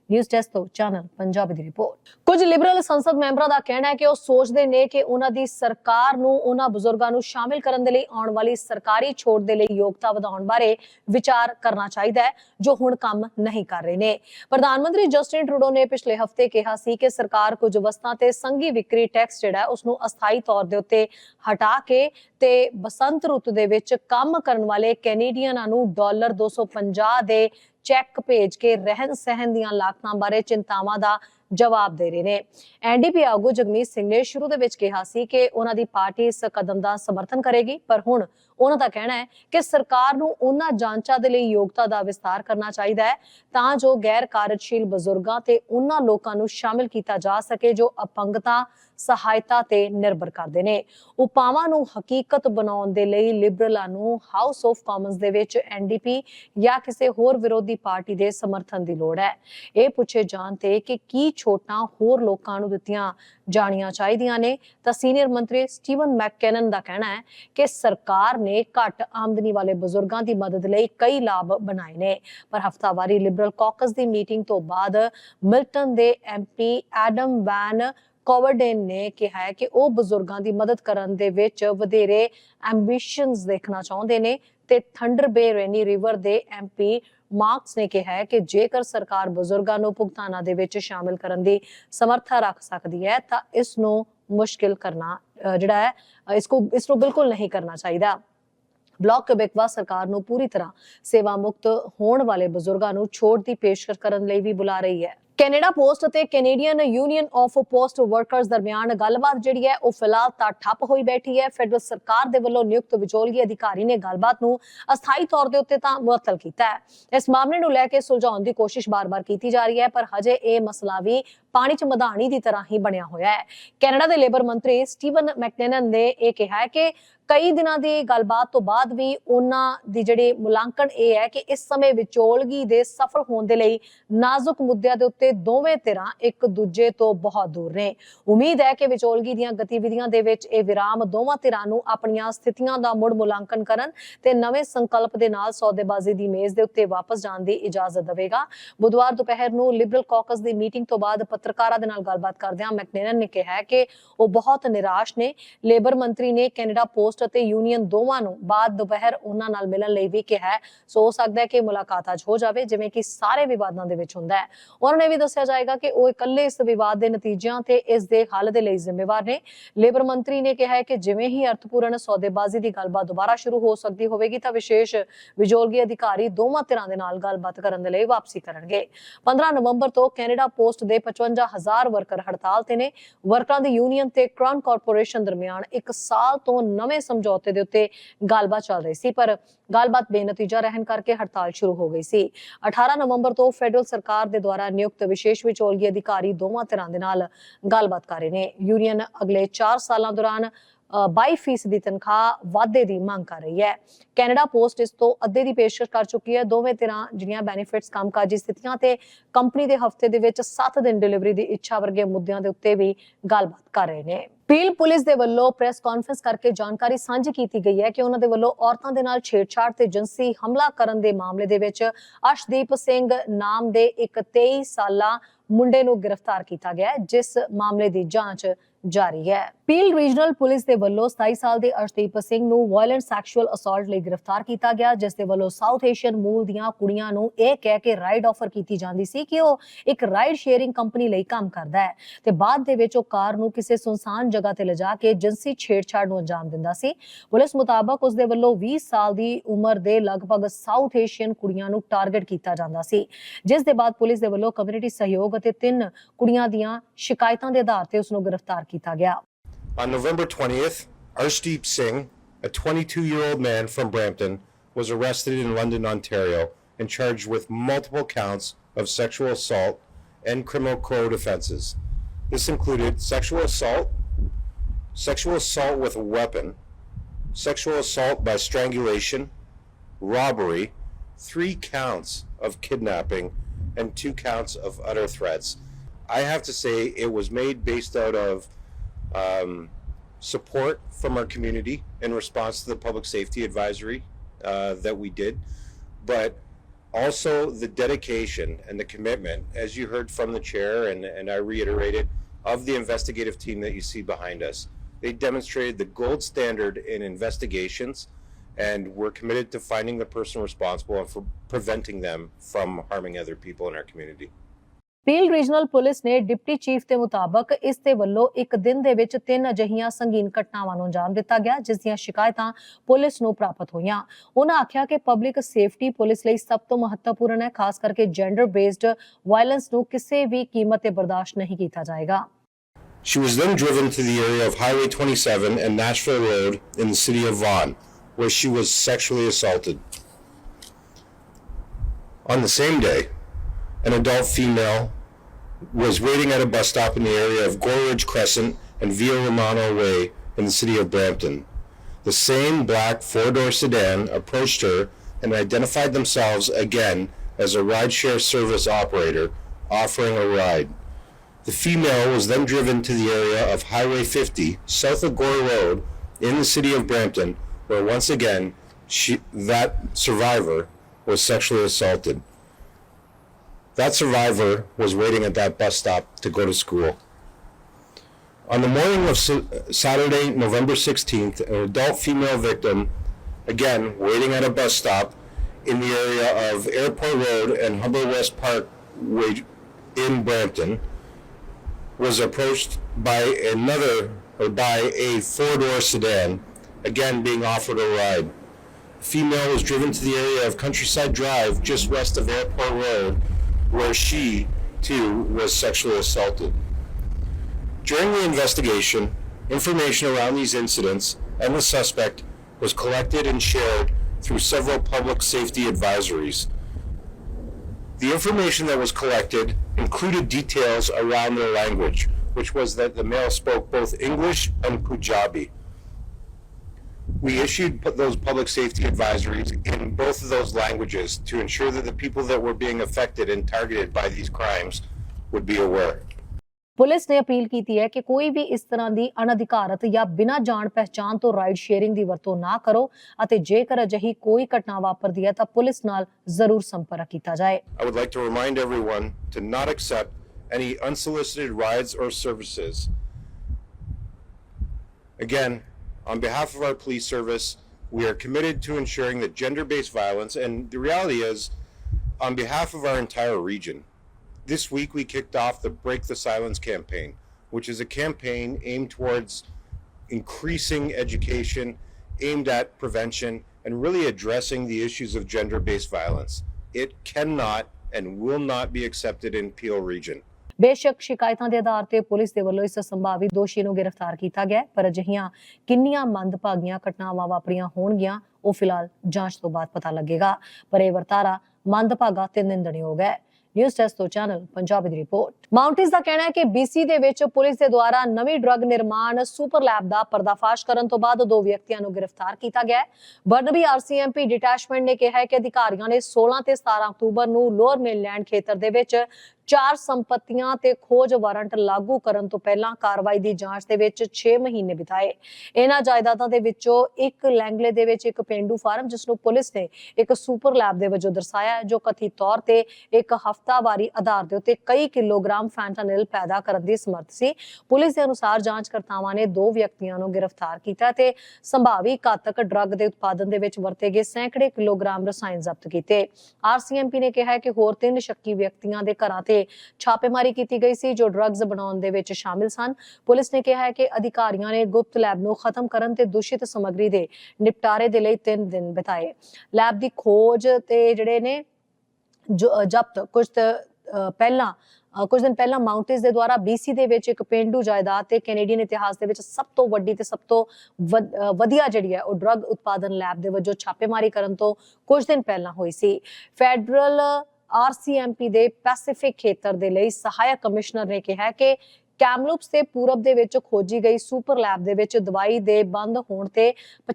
ਨਿਊਜ਼ ਡੈਸਕ ਤੋਂ ਚੈਨਲ ਪੰਜਾਬੀ ਦੀ ਰਿਪੋਰਟ ਕੁਝ ਲਿਬਰਲ ਸੰਸਦ ਮੈਂਬਰਾਂ ਦਾ ਕਹਿਣਾ ਹੈ ਕਿ ਉਹ ਸੋਚਦੇ ਨੇ ਕਿ ਉਹਨਾਂ ਦੀ ਸਰਕਾਰ ਨੂੰ ਉਹਨਾਂ ਬਜ਼ੁਰਗਾਂ ਨੂੰ ਸ਼ਾਮਿਲ ਕਰਨ ਦੇ ਲਈ ਆਉਣ ਵਾਲੀ ਸਰਕਾਰੀ ਛੋਟ ਦੇ ਲਈ ਯੋਗਤਾ ਵਧਾਉਣ ਬਾਰੇ ਵਿਚਾਰ ਕਰਨਾ ਚਾਹੀਦਾ ਹੈ, ਜੋ ਹੁਣ ਕੰਮ ਨਹੀਂ ਕਰ ਰਹੇ ਨੇ। ਪ੍ਰਧਾਨ ਮੰਤਰੀ ਜਸਟਿਨ ਟਰੂਡੋ ਨੇ ਪਿਛਲੇ ਹਫ਼ਤੇ ਕਿਹਾ ਸੀ ਕਿ ਸਰਕਾਰ ਕੁਝ ਵਸਤਾਂ ਤੇ ਸੰਘੀ ਵਿਕਰੀ ਟੈਕਸ ਜਿਹੜਾ ਹੈ ਉਸ ਨੂੰ ਅਸਥਾਈ ਤੌਰ ਦੇ ਉੱਤੇ ਹਟਾ ਕੇ ਤੇ ਬਸੰਤ ਰੁੱਤ ਦੇ ਵਿੱਚ ਕੰਮ ਕਰਨ ਵਾਲੇ ਕੈਨੇਡੀਅਨਾਂ ਨੂੰ ਡਾਲਰ 250 ਦੇ ਚੈੱਕ ਭੇਜ ਕੇ ਰਹਿਣ ਸਹਿਣ ਦੀਆਂ ਲਾਗਤਾਂ ਬਾਰੇ ਚਿੰਤਾਵਾਂ ਦਾ ਜਵਾਬ ਦੇ ਰਹੇ ਨੇ। ਐਨਡੀਪੀ ਆਗੂ ਜਗਮੀਤ ਸਿੰਘ ਨੇ ਸ਼ੁਰੂ ਦੇ ਵਿੱਚ ਕਿਹਾ ਸੀ ਕਿ ਉਹਨਾਂ ਦੀ ਪਾਰਟੀ ਇਸ ਕਦਮ ਦਾ ਸਮਰਥਨ ਕਰੇਗੀ, ਪਰ ਹੁਣ ਉਹਨਾਂ ਦਾ ਕਹਿਣਾ ਹੈ ਕਿ ਸਰਕਾਰ ਨੂੰ ਉਹਨਾਂ ਜਾਂਚਾਂ ਦੇ ਲਈ ਯੋਗਤਾ ਦਾ ਵਿਸਤਾਰ ਕਰਨਾ ਚਾਹੀਦਾ ਹੈ, ਤਾਂ ਜੋ ਗੈਰ ਕਾਰਜਸ਼ੀਲ ਬਜ਼ੁਰਗਾਂ ਤੇ ਉਹਨਾਂ ਲੋਕਾਂ ਨੂੰ ਸ਼ਾਮਿਲ ਕੀਤਾ ਜਾ ਸਕੇ ਜੋ ਅਪੰਗਤਾ, ਸਹਾਇਤਾ ਤੇ ਨਿਰਭਰ ਕਰਦੇ ਨੇ। ਉਪਾਵਾਂ ਨੂੰ ਹਕੀਕਤ ਬਣਾਉਣ ਦੇ ਲਈ ਲਿਬਰਲਾਂ ਨੂੰ ਹਾਊਸ ਆਫ ਕਾਮਨਸ ਦੇ ਵਿੱਚ ਐਨਡੀਪੀ ਜਾਂ ਕਿਸੇ ਹੋਰ ਵਿਰੋਧੀ ਪਾਰਟੀ ਦੇ ਸਮਰਥਨ ਦੀ ਲੋੜ ਹੈ। ਇਹ ਪੁੱਛੇ ਜਾਣ ਤੇ ਕਿ ਕੀ ਛੋਟਾਂ ਹੋਰ ਲੋਕਾਂ ਨੂੰ ਦਿੱਤੀਆਂ ਜਾਣੀਆਂ ਚਾਹੀਦੀਆਂ ਨੇ। ਤਾਂ ਸੀਨੀਅਰ ਮੰਤਰੀ ਸਟੀਵਨ ਮੈਕਕੈਨਨ ਦਾ ਕਹਿਣਾ ਹੈ ਕਿ ਸਰਕਾਰ ਨੇ ਘੱਟ ਆਮਦਨੀ ਵਾਲੇ ਬਜ਼ੁਰਗਾਂ ਦੀ ਮਦਦ ਲਈ ਕਈ ਲਾਭ ਬਣਾਏ ਨੇ। ਪਰ ਹਫਤਾਵਾਰੀ ਲਿਬਰਲ ਕਾਕਸ ਦੀ ਮੀਟਿੰਗ ਤੋਂ ਬਾਅਦ ਮਿਲਟਨ ਦੇ ਐਮਪੀ ਐਡਮ ਵੈਨ ਕੋਵਰਡੇਨ ਨੇ ਕਿਹਾ ਹੈ ਕਿ ਉਹ ਬਜ਼ੁਰਗਾਂ ਦੀ ਮਦਦ ਕਰਨ ਦੇ ਵਿੱਚ ਵਧੇਰੇ ਐਂਬੀਸ਼ਨਸ ਦੇਖਣਾ ਚਾਹੁੰਦੇ ਨੇ ਤੇ ਥੰਡਰ ਬੇ ਰੇਨੀ ਰਿਵਰ ਦੇ ਐਮਪੀ ਮਾਰਕਸ ਨੇ ਕਿਹਾ ਹੈ ਕਿ ਜੇਕਰ ਸਰਕਾਰ ਬਜ਼ੁਰਗਾਂ ਨੂੰ ਭੁਗਤਾਨਾਂ ਦੇ ਵਿੱਚ ਸ਼ਾਮਿਲ ਕਰਨ ਦੀ ਸਮਰੱਥਾ ਰੱਖ ਸਕਦੀ ਹੈ, ਤਾਂ ਇਸ ਨੂੰ ਮੁਸ਼ਕਿਲ ਕਰਨਾ ਜਿਹੜਾ ਹੈ, ਅਹ, ਇਸ ਨੂੰ ਇਸ ਨੂੰ ਬਿਲਕੁਲ ਨਹੀਂ ਕਰਨਾ ਚਾਹੀਦਾ। ਬਲਾਕ ਕਬੇਕਵਾ ਸਰਕਾਰ ਨੂੰ ਪੂਰੀ ਤਰ੍ਹਾਂ ਸੇਵਾ ਮੁਕਤ ਹੋਣ ਵਾਲੇ ਬਜ਼ੁਰਗਾਂ ਨੂੰ ਛੋਟ ਦੀ ਪੇਸ਼ਕਸ਼ ਕਰਨ ਲਈ ਵੀ ਬੁਲਾ ਰਹੀ ਹੈ। ਕੈਨੇਡਾ ਪੋਸਟ ਅਤੇ Canadian union of post workers ਦਰਮਿਆਨ ਗੱਲਬਾਤ ਜਿਹੜੀ ਹੈ, ਉਹ ਫਿਲਹਾਲ ਤਾਂ ਠੱਪ ਹੋਈ ਬੈਠੀ ਹੈ। ਫੈਡਰਲ ਸਰਕਾਰ ਦੇ ਵੱਲੋਂ ਨਿਯੁਕਤ ਵਿਚੋਲਗੀ ਅਧਿਕਾਰੀ ਨੇ ਗੱਲਬਾਤ ਨੂੰ ਅਸਥਾਈ ਤੌਰ ਦੇ ਉੱਤੇ ਤਾਂ ਮੁਅੱਤਲ ਕੀਤਾ ਹੈ। ਇਸ ਮਾਮਲੇ ਨੂੰ ਲੈ ਕੇ ਸੁਲਝਾਉਣ ਦੀ ਕੋਸ਼ਿਸ਼ ਬਾਰ-ਬਾਰ ਕੀਤੀ ਜਾ ਰਹੀ ਹੈ, ਪਰ ਹਜੇ ਇਹ ਮਸਲਾ ਵੀ ਪਾਣੀ 'ਚ ਮਧਾਣੀ ਦੀ ਤਰ੍ਹਾਂ ਹੀ ਬਣਿਆ ਹੋਇਆ ਹੈ। ਕੈਨੇਡਾ ਦੇ ਲੇਬਰ ਮੰਤਰੀ ਸਟੀਵਨ ਮੈਕਨੇਨਨ ਨੇ ਇਹ ਕਿਹਾ ਹੈ ਕਿ ਕਈ ਦਿਨਾਂ ਦੀ ਗੱਲਬਾਤ ਤੋਂ ਬਾਅਦ ਵੀ ਉਹਨਾਂ ਦੀ ਜਿਹੜੀ ਮੁਲਾਂਕਣ ਇਹ ਹੈ ਕਿ ਇਸ ਸਮੇਂ ਵਿਚੋਲਗੀ ਦੇ ਸਫਲ ਹੋਣ ਦੇ ਲਈ ਨਾਜ਼ੁਕ ਮੁੱਦਿਆਂ ਦੇ ਉੱਤੇ ਦੋਵੇਂ ਧਿਰਾਂ ਇੱਕ ਦੂਜੇ ਤੋਂ ਬਹੁਤ ਦੂਰ ਨੇ। ਉਮੀਦ ਹੈ ਕਿ ਵਿਚੋਲਗੀ ਦੀਆਂ ਗਤੀਵਿਧੀਆਂ ਦੇ ਵਿੱਚ ਇਹ ਵਿਰਾਮ ਦੋਵਾਂ ਧਿਰਾਂ ਨੂੰ ਆਪਣੀਆਂ ਸਥਿਤੀਆਂ ਦਾ ਮੁੜ ਮੁਲਾਂਕਣ ਕਰਨ ਤੇ ਨਵੇਂ ਸੰਕਲਪ ਦੇ ਨਾਲ ਸੌਦੇਬਾਜ਼ੀ ਦੀ ਮੇਜ਼ ਦੇ ਉੱਤੇ ਵਾਪਸ ਜਾਣ ਦੀ ਇਜਾਜ਼ਤ ਦੇਵੇਗਾ। ਬੁੱਧਵਾਰ ਦੁਪਹਿਰ ਨੂੰ ਲਿਬਰਲ ਕਾਕਸ ਦੀ ਮੀਟਿੰਗ ਤੋਂ ਬਾਅਦ ਪੱਤਰਕਾਰਾਂ ਦੇ ਨਾਲ ਗੱਲਬਾਤ ਕਰਦਿਆਂ ਮੈਕਨੇਨਨ ਨੇ ਕਿਹਾ ਕਿ ਉਹ ਬਹੁਤ ਨਿਰਾਸ਼ ਨੇ। ਲੇਬਰ ਮੰਤਰੀ ਨੇ ਕੈਨੇਡਾ ਪੋਸਟ ਅਤੇ ਯੂਨੀਅਨ ਦੋਵਾਂ ਨੂੰ ਬਾਅਦ ਦੁਪਹਿਰ ਉਹਨਾਂ ਨਾਲ ਮਿਲਣ ਲਈ ਵੀ ਕਿਹਾ ਸੋ ਹੋ ਸਕਦਾ ਹੈ ਕਿ ਮੁਲਾਕਾਤ ਅੱਜ ਹੋ ਜਾਵੇ, ਜਿਵੇਂ ਕਿ ਸਾਰੇ ਵਿਵਾਦਾਂ ਦੇ ਵਿੱਚ ਹੁੰਦਾ ਹੈ। ਉਹਨਾਂ ਨੇ ਵੀ ਦੱਸਿਆ ਜਾਏਗਾ ਕਿ ਉਹ ਇਕੱਲੇ ਇਸ ਵਿਵਾਦ ਦੇ ਨਤੀਜਿਆਂ ਤੇ ਇਸ ਦੇ ਹੱਲ ਦੇ ਲਈ ਜ਼ਿੰਮੇਵਾਰ ਨੇ। ਲੇਬਰ ਮੰਤਰੀ ਨੇ ਕਿਹਾ ਹੈ ਕਿ ਜਿਵੇਂ ਹੀ ਅਰਥਪੂਰਨ ਸੌਦੇਬਾਜ਼ੀ ਦੀ ਗੱਲਬਾਤ ਦੁਬਾਰਾ ਸ਼ੁਰੂ ਹੋ ਸਕਦੀ ਹੋਵੇਗੀ, ਤਾਂ ਵਿਸ਼ੇਸ਼ ਵਿਜੋਲਗੀ ਅਧਿਕਾਰੀ ਦੋਵਾਂ ਧਿਰਾਂ ਦੇ ਨਾਲ ਗੱਲਬਾਤ ਕਰਨ ਦੇ ਲਈ ਵਾਪਸੀ ਕਰਨਗੇ। 15 ਨਵੰਬਰ ਤੋਂ ਕੈਨੇਡਾ ਪੋਸਟ ਦੇ 55000 ਵਰਕਰ ਹੜਤਾਲ ਤੇ ਨੇ। ਵਰਕਰਾਂ ਦੀ ਯੂਨੀਅਨ ਤੇ ਕ੍ਰਾਊਨ ਕਾਰਪੋਰੇਸ਼ਨ ਦਰਮਿਆਨ ਇੱਕ ਸਾਲ ਤੋਂ ਨਵੇਂ ਸਮਝੌਤੇ ਦੇ ਉੱਤੇ ਗੱਲਬਾਤ ਚੱਲ ਰਹੀ ਸੀ, ਪਰ ਗੱਲਬਾਤ ਬੇਨਤੀਜਾ ਰਹਿਣ ਕਰਕੇ ਹੜਤਾਲ ਸ਼ੁਰੂ ਹੋ ਗਈ ਸੀ। 18 ਨਵੰਬਰ ਤੋਂ ਫੈਡਰਲ ਸਰਕਾਰ ਦੇ ਦੁਆਰਾ ਨਿਯੁਕਤ ਵਿਸ਼ੇਸ਼ ਵਿਚੋਲਗੀ ਅਧਿਕਾਰੀ ਦੋਵਾਂ ਧਿਰਾਂ ਦੇ ਨਾਲ ਗੱਲਬਾਤ ਕਰ ਰਹੇ ਨੇ। ਯੂਨੀਅਨ ਅਗਲੇ 4 ਸਾਲਾਂ ਦੌਰਾਨ 22% ਦੀ ਤਨਖਾਹ ਵਾਧੇ ਦੀ ਮੰਗ ਕਰ ਰਹੀ ਹੈ। ਕੈਨੇਡਾ ਪੋਸਟ ਇਸ ਤੋਂ ਅੱਧੇ ਦੀ ਪੇਸ਼ਕਸ਼ ਕਰ ਚੁੱਕੀ ਹੈ। ਦੋਵੇਂ ਧਿਰਾਂ ਜਿਹੜੀਆਂ ਬੈਨੀਫਿਟਸ ਕੰਮਕਾਜੀ ਸਥਿਤੀਆਂ ਤੇ ਕੰਪਨੀ ਦੇ ਹਫ਼ਤੇ ਦੇ ਵਿੱਚ 7 ਦਿਨ ਡਿਲੀਵਰੀ ਦੀ ਇੱਛਾ ਵਰਗੇ ਮੁੱਦਿਆਂ ਦੇ ਉੱਤੇ ਵੀ ਗੱਲਬਾਤ ਕਰ ਰਹੇ ਨੇ। ਪੀਲ ਪੁਲਿਸ ਦੇ ਵੱਲੋਂ ਪ੍ਰੈਸ ਕਾਨਫਰੰਸ ਕਰਕੇ ਜਾਣਕਾਰੀ ਸਾਂਝੀ ਕੀਤੀ ਗਈ ਹੈ ਕਿ ਉਹਨਾਂ ਦੇ ਵੱਲੋਂ ਔਰਤਾਂ ਦੇ ਨਾਲ ਛੇੜਛਾੜ ਤੇ ਜਿੰਸੀ ਹਮਲਾ ਕਰਨ ਦੇ ਮਾਮਲੇ ਦੇ ਵਿੱਚ ਅਰਸ਼ਦੀਪ ਸਿੰਘ ਨਾਮ ਦੇ ਇੱਕ 23 ਸਾਲਾ ਮੁੰਡੇ ਨੂੰ ਗ੍ਰਿਫਤਾਰ ਕੀਤਾ ਗਿਆ ਹੈ, ਜਿਸ ਮਾਮਲੇ ਦੀ ਜਾਂਚ ਜਾਰੀ ਹੈ। ਪੀਲ ਰੀਜਨਲ ਪੁਲਿਸ ਦੇ ਵੱਲੋਂ 27 ਸਾਲ ਦੇ ਅਰਸ਼ਦੀਪ ਸਿੰਘ ਨੂੰ ਵਾਇਲੈਂਟ ਸੈਕਸ਼ੂਅਲ ਅਸੌਲਟ ਲਈ ਗ੍ਰਿਫਤਾਰ ਕੀਤਾ ਗਿਆ, ਜਿਸ ਦੇ ਵੱਲੋਂ ਸਾਊਥ ਏਸ਼ੀਅਨ ਮੂਲ ਦੀਆਂ ਕੁੜੀਆਂ ਨੂੰ ਇਹ ਕਹਿ ਕੇ ਰਾਈਡ ਆਫਰ ਕੀਤੀ ਜਾਂਦੀ ਸੀ ਕਿ ਉਹ ਇੱਕ ਰਾਈਡ ਸ਼ੇਅਰਿੰਗ ਕੰਪਨੀ ਲਈ ਕੰਮ ਕਰਦਾ ਹੈ ਤੇ ਬਾਅਦ ਦੇ ਵਿੱਚ ਉਹ ਕਾਰ ਨੂੰ ਕਿਸੇ ਸੁਨਸਾਨ ਜਗ੍ਹਾ ਤੇ ਲਿਜਾ ਕੇ ਜਿੰਸੀ ਛੇੜਛਾੜ ਨੂੰ ਅੰਜਾਮ ਦਿੰਦਾ ਸੀ ਪੁਲਿਸ ਮੁਤਾਬਕ ਉਸ ਦੇ ਵੱਲੋਂ 20 ਸਾਲ ਦੀ ਉਮਰ ਦੇ ਲਗਭਗ ਸਾਊਥ ਏਸ਼ੀਅਨ ਕੁੜੀਆਂ ਨੂੰ ਟਾਰਗੇਟ ਕੀਤਾ ਜਾਂਦਾ ਸੀ ਜਿਸ ਦੇ ਬਾਅਦ ਪੁਲਿਸ ਦੇ ਵੱਲੋਂ ਕਮਿਊਨਿਟੀ ਸਹਿਯੋਗ ਅਤੇ ਤਿੰਨ ਕੁੜੀਆਂ ਦੀਆਂ ਸ਼ਿਕਾਇਤਾਂ ਦੇ ਆਧਾਰ ਤੇ ਉਸ ਨੂੰ ਗ੍ਰਿਫਤਾਰ ਕੀਤਾ ਗਿਆ On November 20th, Arshdeep Singh, a 22 year old man from Brampton, was arrested in London, Ontario, and charged with multiple counts of sexual assault and criminal code offenses. This included sexual assault, sexual assault with a weapon, sexual assault by strangulation, robbery, three counts of kidnapping, and two counts of utter threats. I have to say, it was made based out of um, support from our community in response to the public safety advisory uh, that we did. But also the dedication and the commitment, as you heard from the chair and, and I reiterated, of the investigative team that you see behind us. They demonstrated the gold standard in investigations, and we're committed to finding the person responsible and for preventing them from harming other people in our community. Peel regional police ਨੇ ਡਿਪਟੀ ਚੀਫ ਦੇ ਮੁਤਾਬਕ ਇਸ ਦੇ ਵੱਲੋਂ ਇੱਕ ਦਿਨ ਦੇ ਵਿੱਚ ਤਿੰਨ ਅਜਿਹੀਆਂ ਸੰਗੀਨ ਘਟਨਾਵਾਂ ਨੂੰ ਅੰਜਾਮ ਦਿੱਤਾ ਗਿਆ ਜਿਸ ਦੀਆਂ ਸ਼ਿਕਾਇਤਾਂ ਪੁਲਿਸ ਨੂੰ ਪ੍ਰਾਪਤ ਹੋਈਆਂ ਉਹਨਾਂ ਆਖਿਆ ਕਿ ਪਬਲਿਕ ਸੇਫਟੀ ਪੁਲਿਸ ਲਈ ਸਭ ਤੋਂ ਮਹੱਤਵਪੂਰਨ ਹੈ ਖਾਸ ਕਰਕੇ ਜੈਂਡਰ ਬੇਸਡ ਵਾਇਲੈਂਸ ਨੂੰ ਕਿਸੇ ਵੀ ਕੀਮਤ ਤੇ ਬਰਦਾਸ਼ਤ ਨਹੀਂ ਕੀਤਾ ਜਾਏਗਾ She was then driven to the area of Highway 27 and Nashville Road in the city of Vaughan, where she was sexually assaulted. On the same day, an adult female was waiting at a bus stop in the area of Gorridge Crescent and Via Romano Way in the city of Brampton. The same black four door sedan approached her and identified themselves again as a rideshare service operator offering a ride. The female was then driven to the area of Highway 50, south of Gore Road, in the city of Brampton, where once again she, that survivor was sexually assaulted. That survivor was waiting at that bus stop to go to school. On the morning of Saturday, November 16th, an adult female victim, again waiting at a bus stop in the area of Airport Road and Humber West Park in Brampton, was approached by another or by a four-door sedan, again being offered a ride. Female was driven to the area of Countryside Drive, just west of Airport Road, where she too was sexually assaulted. During the investigation, information around these incidents and the suspect was collected and shared through several public safety advisories. The information that was collected included details around their language, which was that the male spoke both English and Punjabi. We issued those public safety advisories in both of those languages to ensure that the people that were being affected and targeted by these crimes would be aware. Police ਨੇ ਅਪੀਲ ਕੀਤੀ ਹੈ ਕਿ ਕੋਈ ਵੀ ਇਸ ਤਰ੍ਹਾਂ ਦੀ ਅਣਅਧਿਕਾਰਤ ਜਾਂ ਬਿਨਾਂ ਜਾਣ ਪਹਿਚਾਣ ਤੋਂ ਰਾਈਡ ਸ਼ੇਅਰਿੰਗ ਦੀ ਵਰਤੋਂ ਨਾ ਕਰੋ ਅਤੇ ਜੇਕਰ ਅਜਿਹੀ ਕੋਈ ਘਟਨਾ ਵਾਪਰਦੀ ਹੈ ਤਾਂ ਪੁਲਿਸ ਨਾਲ ਜ਼ਰੂਰ ਸੰਪਰਕ ਕੀਤਾ ਜਾਏ I would like to remind everyone to not accept any unsolicited rides or services. Again, on behalf of our police service, we are committed to ensuring that gender based violence, and the reality is, on behalf of our entire region, this week we kicked off the Break the Silence campaign, which is a campaign aimed towards increasing education, aimed at prevention, and really addressing the issues of gender based violence. It cannot and will not be accepted in Peel region. ਬੇਸ਼ੱਕ ਸ਼ਿਕਾਇਤਾਂ ਦੇ ਆਧਾਰ ਤੇ ਪੁਲਿਸ ਦੇ ਵੱਲੋਂ ਇਸ ਸੰਭਾਵੀ ਦੋਸ਼ੀ ਨੂੰ ਗ੍ਰਿਫਤਾਰ ਕੀਤਾ ਗਿਆ ਹੈ, ਪਰ ਅਜਿਹੀਆਂ ਕਿੰਨੀਆਂ ਮੰਦਭਾਗੀਆਂ ਘਟਨਾਵਾਂ ਵਾਪਰੀਆਂ ਹੋਣਗੀਆਂ ਉਹ ਫਿਲਹਾਲ ਜਾਂਚ ਤੋਂ ਬਾਅਦ ਪਤਾ ਲੱਗੇਗਾ ਪਰ ਇਹ ਵਰਤਾਰਾ ਮੰਦਭਾਗਾ ਤੇ ਨਿੰਦਣਯੋਗ ਹੈ ਨਿਊਜ਼ ਡੈਸਕ ਤੋਂ ਚੈਨਲ ਪੰਜਾਬੀ ਦੀ ਰਿਪੋਰਟ ਮਾਊਂਟੇਸ ਦਾ ਕਹਿਣਾ ਹੈ ਕਿ BC ਦੇ ਵਿੱਚ ਪੁਲਿਸ ਦੇ ਦੁਆਰਾ ਨਵੀਂ ਡਰੱਗ ਨਿਰਮਾਣ ਸੁਪਰ ਲੈਬ ਦਾ ਪਰਦਾਫਾਸ਼ ਕਰਨ ਤੋਂ ਬਾਅਦ ਦੋ ਵਿਅਕਤੀਆਂ ਨੂੰ ਗ੍ਰਿਫਤਾਰ ਕੀਤਾ ਗਿਆ ਹੈ। ਬਰਨਬੀ ਆਰਸੀਐਮਪੀ ਡਿਟੈਚਮੈਂਟ ਨੇ ਕਿਹਾ ਹੈ ਕਿ ਅਧਿਕਾਰੀਆਂ ਨੇ 16 ਤੇ 17 ਅਕਤੂਬਰ ਨੂੰ ਲੋਅਰ ਮੇਨਲੈਂਡ ਖੇਤਰ ਦੇ ਵਿੱਚ ਚਾਰ ਸੰਪਤੀਆਂ ਤੇ ਖੋਜ ਵਾਰੰਟ ਲਾਗੂ ਕਰਨ ਤੋਂ ਪਹਿਲਾਂ ਕਾਰਵਾਈ ਦੀ ਜਾਂਚ ਦੇ ਵਿੱਚ 6 ਮਹੀਨੇ ਬਿਤਾਏ। ਇਹਨਾਂ ਜਾਇਦਾਦਾਂ ਦੇ ਵਿੱਚੋਂ ਇੱਕ ਲੈਂਗਲੇ ਦੇ ਵਿੱਚ ਇੱਕ ਪਿੰਡੂ ਫਾਰਮ, ਜਿਸ ਨੂੰ ਪੁਲਿਸ ਨੇ ਇੱਕ ਸੁਪਰ ਲੈਬ ਦੇ ਵਜੋਂ ਦਰਸਾਇਆ ਹੈ, ਜੋ ਕਥਿਤ ਤੌਰ ਤੇ ਇੱਕ ਹਫ਼ਤਾਵਾਰੀ ਆਧਾਰ ਦੇ ਉੱਤੇ ਕਈ ਕਿਲੋਗ੍ਰਾਮ ਫੈਂਟਾਨਿਲ ਪੈਦਾ ਕਰਨ ਦੀ ਸਮਰੱਥ ਸੀ। ਪੁਲਿਸ ਦੇ ਅਨੁਸਾਰ ਜਾਂਚਕਰਤਾਵਾਂ ਨੇ ਦੋ ਵਿਅਕਤੀਆਂ ਨੂੰ ਗ੍ਰਿਫਤਾਰ ਕੀਤਾ ਤੇ ਸੰਭਾਵੀ ਘਾਤਕ ਡਰੱਗ ਦੇ ਉਤਪਾਦਨ ਦੇ ਵਿੱਚ ਵਰਤੇ ਗਏ ਸੈਂਕੜੇ ਕਿਲੋਗ੍ਰਾਮ ਰਸਾਇਣ ਜ਼ਬਤ ਕੀਤੇ। ਆਰਸੀਐਮਪੀ ਨੇ ਕਿਹਾ ਹੈ ਕਿ ਹੋਰ ਤਿੰਨ ਸ਼ੱਕੀ ਵਿਅਕਤੀਆਂ ਦੇ ਘਰਾਂ ਤੇ ਛਾਪੇਮਾਰੀ ਕੀਤੀ ਗਈ ਸੀ ਜੋ ਡਰੱਗਸ ਬਣਾਉਣ ਦੇ ਵਿੱਚ ਸ਼ਾਮਿਲ ਸਨ। ਪੁਲਿਸ ਨੇ ਕਿਹਾ ਹੈ ਕਿ ਅਧਿਕਾਰੀਆਂ ਨੇ ਗੁਪਤ ਲੈਬ ਨੂੰ ਖਤਮ ਕਰਨ ਤੇ ਦੂਸ਼ਿਤ ਸਮੱਗਰੀ ਦੇ ਨਿਪਟਾਰੇ ਦੇ ਲਈ 3 ਦਿਨ ਬਿਤਾਏ। ਲੈਬ ਦੀ ਖੋਜ ਤੇ ਜਿਹੜੇ ਨੇ ਜ਼ਬਤ ਕੁਝ ਪਹਿਲਾਂ ਅ, ਕੁਝ ਦਿਨ ਪਹਿਲਾਂ ਮਾਊਂਟੇਸ ਦੇ ਦੁਆਰਾ BC ਦੇ ਵਿੱਚ ਇੱਕ ਪਿੰਡੂ ਜਾਇਦਾਦ ਤੇ ਕੈਨੇਡੀਅਨ ਇਤਿਹਾਸ ਦੇ ਵਿੱਚ ਸਭ ਤੋਂ ਵੱਡੀ ਤੇ ਸਭ ਤੋਂ ਵਧੀਆ ਜਿਹੜੀ ਹੈ ਉਹ ਡਰੱਗ ਉਤਪਾਦਨ ਲੈਬ ਦੇ ਵਜੋਂ ਛਾਪੇਮਾਰੀ ਕਰਨ ਤੋਂ ਕੁਝ ਦਿਨ ਪਹਿਲਾਂ ਹੋਈ ਸੀ। ਫੈਡਰਲ ਆਰਸੀਐਮਪੀ ਦੇ ਪੈਸੀਫਿਕ ਖੇਤਰ ਦੇ ਲਈ ਸਹਾਇਕ ਕਮਿਸ਼ਨਰ ਨੇ ਕਿਹਾ ਕਿ ਕੈਮਲੂਪਸ ਦੇ ਪੂਰਬ ਦੇ ਵਿੱਚ ਖੋਜੀ ਗਈ ਸੁਪਰ ਲੈਬ ਦੇ ਵਿੱਚ ਦਵਾਈ ਦੇ ਬੰਦ ਹੋਣ ਤੇ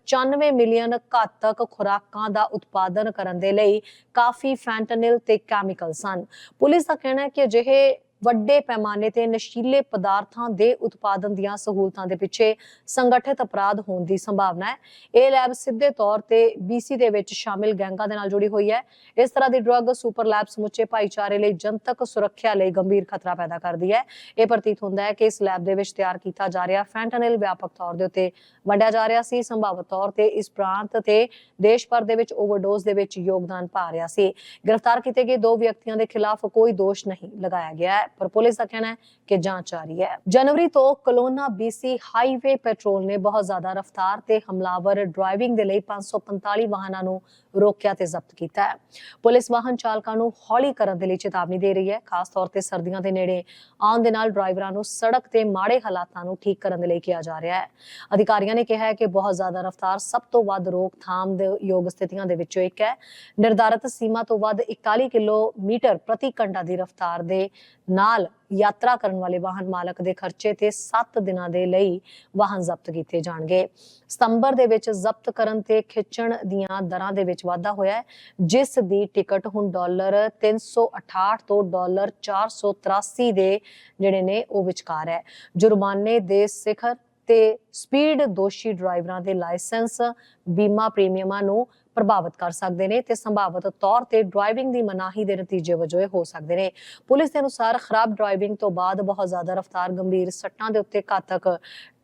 95 ਮਿਲੀਅਨ ਘਾਤਕ ਖੁਰਾਕਾਂ ਦਾ ਉਤਪਾਦਨ ਕਰਨ ਦੇ ਲਈ ਕਾਫੀ ਫੈਂਟਨਿਲ ਤੇ ਕੈਮੀਕਲ ਸਨ ਪੁਲਿਸ ਦਾ ਕਹਿਣਾ ਹੈ ਕਿ ਅਜਿਹੇ ਵੱਡੇ ਪੈਮਾਨੇ ਤੇ ਨਸ਼ੀਲੇ ਪਦਾਰਥਾਂ ਦੇ ਉਤਪਾਦਨ ਦੀਆਂ ਸਹੂਲਤਾਂ ਦੇ ਪਿੱਛੇ ਸੰਗਠਿਤ ਅਪਰਾਧ ਹੋਣ ਦੀ ਸੰਭਾਵਨਾ ਹੈ। ਇਹ ਲੈਬ ਸਿੱਧੇ ਤੌਰ ਤੇ BC ਦੇ ਵਿੱਚ ਸ਼ਾਮਿਲ ਗੈਂਗਾਂ ਦੇ ਨਾਲ ਜੁੜੀ ਹੋਈ ਹੈ। ਇਸ ਤਰ੍ਹਾਂ ਦੀ ਡਰੱਗ ਸੁਪਰ ਲੈਬ ਸਮੁੱਚੇ ਭਾਈਚਾਰੇ ਲਈ ਜਨਤਕ ਸੁਰੱਖਿਆ ਲਈ ਗੰਭੀਰ ਖਤਰਾ ਪੈਦਾ ਕਰਦੀ ਹੈ। ਇਹ ਪ੍ਰਤੀਤ ਹੁੰਦਾ ਹੈ ਕਿ ਇਸ ਲੈਬ ਦੇ ਵਿੱਚ ਤਿਆਰ ਕੀਤਾ ਜਾ ਰਿਹਾ ਫੈਂਟਨਿਲ ਵਿਆਪਕ ਤੌਰ ਦੇ ਉੱਤੇ ਵੰਡਿਆ ਜਾ ਰਿਹਾ ਸੀ। ਸੰਭਾਵਤ ਤੌਰ ਤੇ ਇਸ ਪ੍ਰਾਂਤ ਤੇ ਦੇਸ਼ ਭਰ ਦੇ ਵਿੱਚ ਓਵਰਡੋਜ਼ ਦੇ ਵਿੱਚ ਯੋਗਦਾਨ ਪਾ ਰਿਹਾ ਸੀ। ਗ੍ਰਿਫਤਾਰ ਕੀਤੇ ਗਏ ਦੋ ਵਿਅਕਤੀਆਂ ਦੇ ਖਿਲਾਫ ਕੋਈ ਦੋਸ਼ ਨਹੀਂ ਲਗਾਇਆ ਗਿਆ ਹੈ। ਪਰ ਪੁਲਿਸ ਦਾ ਕਹਿਣਾ ਹੈ ਕਿ ਜਾਂਚ ਜਾਰੀ ਹੈ। ਜਨਵਰੀ ਤੋਂ ਕਲੋਨਾ BC ਹਾਈਵੇ ਪੈਟਰੋਲ ਨੇ ਬਹੁਤ ਜ਼ਿਆਦਾ ਰਫ਼ਤਾਰ ਤੇ ਹਮਲਾਵਰ ਡਰਾਈਵਿੰਗ ਦੇ ਲਈ 545 ਵਾਹਨਾਂ ਨੂੰ ਰੋਕਿਆ ਤੇ ਜ਼ਬਤ ਕੀਤਾ ਹੈ। ਪੁਲਿਸ ਵਾਹਨ ਚਾਲਕਾਂ ਨੂੰ ਹੌਲੀ ਕਰਨ ਦੇ ਲਈ ਚੇਤਾਵਨੀ ਦੇ ਰਹੀ ਹੈ। ਖਾਸ ਤੌਰ ਤੇ ਸਰਦੀਆਂ ਦੇ ਨੇੜੇ ਆਉਣ ਦੇ ਨਾਲ ਡਰਾਈਵਰਾਂ ਨੂੰ ਸੜਕ ਤੇ ਮਾੜੇ ਹਾਲਾਤਾਂ ਨੂੰ ਠੀਕ ਕਰਨ ਦੇ ਲਈ ਕਿਹਾ ਜਾ ਰਿਹਾ ਹੈ। ਅਧਿਕਾਰੀਆਂ ਨੇ ਕਿਹਾ ਹੈ ਕਿ ਬਹੁਤ ਜ਼ਿਆਦਾ ਰਫ਼ਤਾਰ ਸਭ ਤੋਂ ਵੱਧ ਰੋਕਥਾਮ ਦੇ ਯੋਗ ਸਥਿਤੀਆਂ ਦੇ ਵਿੱਚੋਂ ਇੱਕ ਹੈ। ਨਿਰਧਾਰਤ ਸੀਮਾ ਤੋਂ ਵੱਧ 41 ਕਿਲੋਮੀਟਰ ਪ੍ਰਤੀ ਘੰਟਾ ਦੀ ਰਫ਼ਤਾਰ ਦੇ ਨਾਲ ਯਾਤਰਾ ਕਰਨ ਵਾਲੇ ਵਾਹਨ ਮਾਲਕ ਦੇ ਖਰਚੇ ਤੇ 7 ਦਿਨਾਂ ਦੇ ਲਈ ਵਾਹਨ ਜ਼ਬਤ ਕੀਤੇ ਜਾਣਗੇ। ਸਤੰਬਰ ਦੇ ਵਿੱਚ ਜ਼ਬਤ ਕਰਨ ਤੇ ਖਿੱਚਣ ਦੀਆਂ ਦਰਾਂ ਦੇ ਵਿੱਚ ਵਾਧਾ ਹੋਇਆ ਹੈ, ਜਿਸ ਦੀ ਟਿਕਟ ਹੁਣ ਡਾਲਰ 368 ਤੋਂ ਡਾਲਰ 483 ਦੇ ਜਿਹੜੇ ਨੇ ਉਹ ਵਿਚਕਾਰ ਹੈ। ਜੁਰਮਾਨੇ ਦੇ ਸਿਖਰ ਤੇ ਸਪੀਡ ਦੋਸ਼ੀ ਡਰਾਈਵਰਾਂ ਦੇ ਲਾਇਸੈਂਸ ਬੀਮਾ ਪ੍ਰੀਮੀਅਮਾਂ ਨੂੰ ਪ੍ਰਭਾਵਿਤ ਕਰ ਸਕਦੇ ਨੇ ਤੇ ਸੰਭਾਵਿਤ ਤੌਰ ਤੇ ਡਰਾਈਵਿੰਗ ਦੀ ਮਨਾਹੀ ਦੇ ਨਤੀਜੇ ਵਜੋਂ ਇਹ ਹੋ ਸਕਦੇ ਨੇ। ਪੁਲਿਸ ਦੇ ਅਨੁਸਾਰ ਖਰਾਬ ਡਰਾਈਵਿੰਗ ਤੋਂ ਬਾਅਦ ਬਹੁਤ ਜ਼ਿਆਦਾ ਰਫ਼ਤਾਰ ਗੰਭੀਰ ਸੱਟਾਂ ਦੇ ਉੱਤੇ ਘਾਤਕ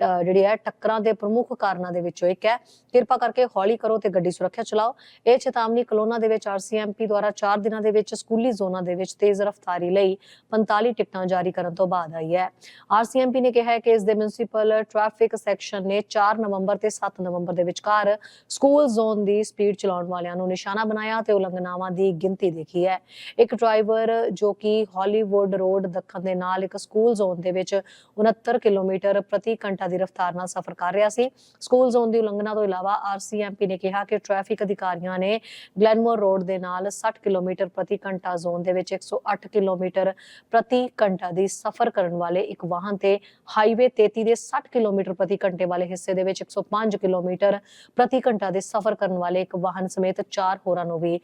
ਜਿਹੜੀ ਹੈ, ਟੱਕਰਾਂ ਦੇ ਪ੍ਰਮੁੱਖ ਕਾਰਨਾਂ ਦੇ ਵਿੱਚੋਂ ਇੱਕ ਹੈ। ਕਿਰਪਾ ਕਰਕੇ ਹੌਲੀ ਕਰੋ ਤੇ ਗੱਡੀ ਸੁਰੱਖਿਆ ਚਲਾਓ। ਇਹ ਚੇਤਾਵਨੀ ਕਲੋਨਾ ਦੇ ਵਿੱਚ ਆਰਸੀਐਮਪੀ ਦੁਆਰਾ 4 ਦਿਨਾਂ ਦੇ ਵਿੱਚ ਸਕੂਲੀ ਜ਼ੋਨਾਂ ਦੇ ਵਿੱਚ ਤੇਜ਼ ਰਫ਼ਤਾਰੀ ਲਈ 45 ਟਿਕਟਾਂ ਜਾਰੀ ਕਰਨ ਤੋਂ ਬਾਅਦ ਆਈ ਹੈ। ਆਰਸੀਐਮਪੀ ਨੇ ਕਿਹਾ ਹੈ ਕਿ ਇਸ ਦੇ ਮਿਊਨਿਸਪਲ ਟ੍ਰੈਫਿਕ ਸੈਕਸ਼ਨ ਨੇ 4 ਨਵੰਬਰ ਤੇ 7 ਨਵੰਬਰ ਦੇ ਵਿਚਕਾਰ ਸਕੂਲ ਜ਼ੋਨ ਦੀ ਸਪੀਡ ਚਲਾਉਣ ਵਾਲਿਆਂ ਨੂੰ ਨਿਸ਼ਾਨਾ ਬਣਾਇਆ ਤੇ ਉਲੰਘਣਾਵਾਂ ਦੀ ਗਿਣਤੀ ਦੇਖੀ ਹੈ। ਇੱਕ ਡਰਾਈਵਰ ਜੋ ਕਿ ਹਾਲੀਵੁੱਡ ਰੋਡ ਦੱਖਣ ਦੇ ਨਾਲ ਇੱਕ ਸਕੂਲ ਜ਼ੋਨ ਦੇ ਵਿੱਚ 69 ਕਿਲੋਮੀਟਰ ਪ੍ਰਤੀ ਘੰਟਾ ਦੀ ਰਫ਼ਤਾਰ ਨਾਲ ਸਫ਼ਰ ਕਰ ਰਿਹਾ ਸੀ। ਸਕੂਲ ਜ਼ੋਨ ਦੀ ਉਲੰਘਣਾ ਤੋਂ ਇਲਾਵਾ ਆਰਸੀਐਮਪੀ ਨੇ ਕਿਹਾ ਕਿ ਟ੍ਰੈਫਿਕ ਅਧਿਕਾਰੀਆਂ ਨੇ ਗਲੈਨਮੋਰ ਰੋਡ ਦੇ ਨਾਲ 60 ਕਿਲੋਮੀਟਰ ਪ੍ਰਤੀ ਘੰਟਾ ਜ਼ੋਨ ਦੇ ਵਿੱਚ 108 ਕਿਲੋਮੀਟਰ ਪ੍ਰਤੀ ਘੰਟਾ ਦੀ ਸਫ਼ਰ ਕਰਨ ਵਾਲੇ ਇੱਕ ਵਾਹਨ ਤੇ ਹਾਈਵੇ 33 ਦੇ 60 ਕਿਲੋਮੀਟਰ ਪ੍ਰਤੀ ਘੰਟੇ ਵਾਲੇ ਹਿੱਸੇ ਦੇ ਵਿੱਚ 105 ਕਿਲੋਮੀਟਰ ਪ੍ਰਤੀ ਘੰਟਾ ਦੇ ਸਫ਼ਰ ਕਰਨ ਵਾਲੇ ਇੱਕ ਵਾਹਨ ਸਮੇਤ ਚਾਰ ਹੋਰਾਂ ਨੂੰ ਵੀ